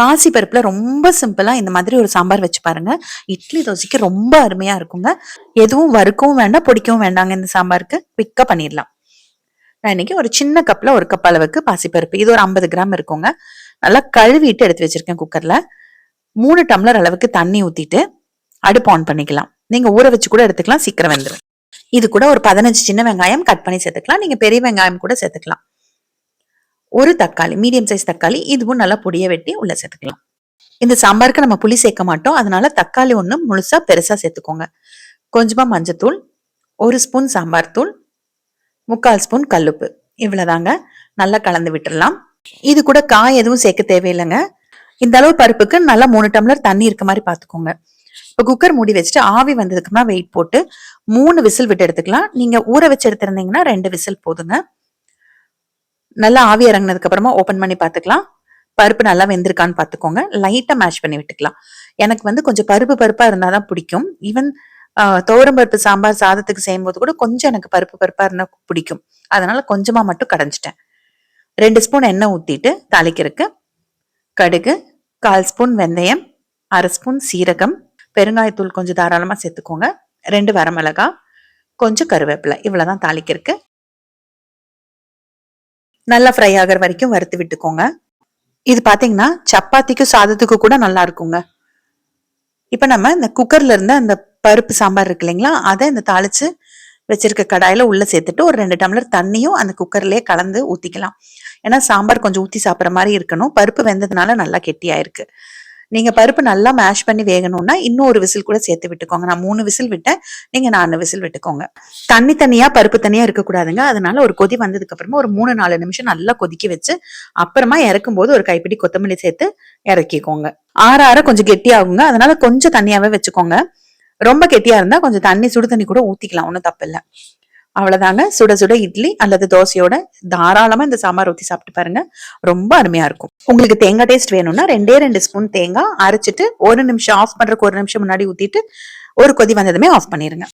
பாசி பருப்புல ரொம்ப சிம்பிளா இந்த மாதிரி ஒரு சாம்பார் வச்சு பாருங்க. இட்லி தோசைக்கு ரொம்ப அருமையா இருக்குங்க. எதுவும் வறுக்கவும் வேண்டாம் பொடிக்கவும் வேண்டாங்க இந்த சாம்பாருக்கு. குவிக்கா பண்ணிடலாம். நான் இன்னைக்கு ஒரு சின்ன கப்ல ஒரு கப் அளவுக்கு பாசிப்பருப்பு இது ஒரு ஐம்பது கிராம் இருக்குங்க. நல்லா கழுவிட்டு எடுத்து வச்சிருக்கேன் குக்கர்ல. மூணு டம்ளர் அளவுக்கு தண்ணி ஊத்திட்டு அடுப்பு ஆன் பண்ணிக்கலாம். நீங்க ஊற வச்சு கூட எடுத்துக்கலாம் சீக்கிரம் வந்துடும் இது கூட ஒரு பதினஞ்சு சின்ன வெங்காயம் கட் பண்ணி சேர்த்துக்கலாம். நீங்க பெரிய வெங்காயம் கூட சேர்த்துக்கலாம். ஒரு தக்காளி மீடியம் சைஸ் தக்காளி இதுவும் நல்லா பொடிய வெட்டி உள்ள சேர்த்துக்கலாம். இந்த சாம்பாருக்கு நம்ம புளி சேர்க்க மாட்டோம். அதனால தக்காளி ஒன்று முழுசா பெருசா சேர்த்துக்கோங்க. கொஞ்சமா மஞ்சத்தூள் ஒரு ஸ்பூன் சாம்பார் தூள் முக்கால் ஸ்பூன் கல்லுப்பு. இவ்வளவுதாங்க. நல்லா கலந்து விட்டுடலாம். இது கூட காய் எதுவும் சேர்க்க தேவையில்லைங்க. இந்த அளவு பருப்புக்கு நல்லா மூணு டம்ளர் தண்ணி இருக்க மாதிரி பார்த்துக்கோங்க இப்போ குக்கர் மூடி வச்சுட்டு ஆவி வந்ததுக்கு வெயிட் போட்டு மூணு விசில் விட்டு எடுத்துக்கலாம். நீங்க ஊற வச்சு எடுத்திருந்தீங்கன்னா ரெண்டு விசில் போதுங்க. நல்லா ஆவி இறங்கினதுக்கு அப்புறமா பண்ணி பார்த்துக்கலாம். பருப்பு நல்லா வெந்திருக்கான்னு பார்த்துக்கோங்க. லைட்டாக மேஷ் பண்ணி விட்டுக்கலாம். எனக்கு வந்து கொஞ்சம் பருப்பு பருப்பாக இருந்தால் தான் பிடிக்கும் ஈவன் துவரம் பருப்பு சாம்பார் சாதத்துக்கு செய்யும்போது கூட கொஞ்சம் எனக்கு பருப்பு பருப்பாக இருந்தால் பிடிக்கும். அதனால கொஞ்சமாக மட்டும் கடைஞ்சிட்டேன். ரெண்டு ஸ்பூன் எண்ணெய் ஊற்றிட்டு தாளிக்கிறதுக்கு கடுகு கால் ஸ்பூன் வெந்தயம் அரை ஸ்பூன் சீரகம் பெருங்காயத்தூள் கொஞ்சம் தாராளமாக சேர்த்துக்கோங்க. ரெண்டு வரமிளகா கொஞ்சம் கருவேப்பிலை. இவ்வளோதான் தாளிக்கிறதுக்கு. நல்லா ஃப்ரை ஆகிற வரைக்கும் வறுத்து விட்டுக்கோங்க. இது பார்த்தீங்கன்னா சப்பாத்திக்கும் சாதத்துக்கும் கூட நல்லா இருக்குங்க. இப்போ நம்ம இந்த குக்கர்ல இருந்த அந்த பருப்பு சாம்பார் இருக்கு இல்லைங்களா அதை இந்த தாளிச்சு வச்சிருக்க கடாயில உள்ள சேர்த்துட்டு ஒரு ரெண்டு டம்ளர் தண்ணியும் அந்த குக்கர்லயே கலந்து ஊத்திக்கலாம். ஏன்னா சாம்பார் கொஞ்சம் ஊத்தி சாப்பிட்ற மாதிரி இருக்கணும். பருப்பு வெந்ததுனால நல்லா கெட்டியாயிருக்கு. நீங்க பருப்பு நல்லா மேஷ் பண்ணி வேகணும்னா இன்னும் ஒரு விசில் கூட சேர்த்து விட்டுக்கோங்க. நான் மூணு விசில் விட்டேன். நீங்கள் நாலு விசில் விட்டுக்கோங்க. தண்ணி தனியாக பருப்பு தனியாக இருக்கக்கூடாதுங்க. அதனால ஒரு கொதி வந்ததுக்கு அப்புறமா ஒரு மூணு நாலு நிமிஷம் நல்லா கொதிக்க வச்சு அப்புறமா இறக்கும் போது ஒரு கைப்பிடி கொத்தமல்லி சேர்த்து இறக்கிக்கோங்க. ஆற ஆற கொஞ்சம் கெட்டியாகுங்க. அதனால கொஞ்சம் தண்ணியாவே வச்சுக்கோங்க. ரொம்ப கெட்டியா இருந்தா கொஞ்சம் தண்ணி சுடு தண்ணி கூட ஊத்திக்கலாம். ஒன்றும் தப்பு அவ்வளோதாங்க சுட சுட இட்லி அல்லது தோசையோட தாராளமாக இந்த சாம்பார் ஊற்றி சாப்பிட்டு பாருங்க. ரொம்ப அருமையாக இருக்கும். உங்களுக்கு தேங்காய் டேஸ்ட் வேணும்னா ரெண்டே ரெண்டு ஸ்பூன் தேங்காய் அரைச்சிட்டு ஒரு நிமிஷம் ஆஃப் பண்ணுறக்கு ஒரு நிமிஷம் முன்னாடி ஊற்றிட்டு ஒரு கொதி வந்ததுமே ஆஃப் பண்ணிடுங்க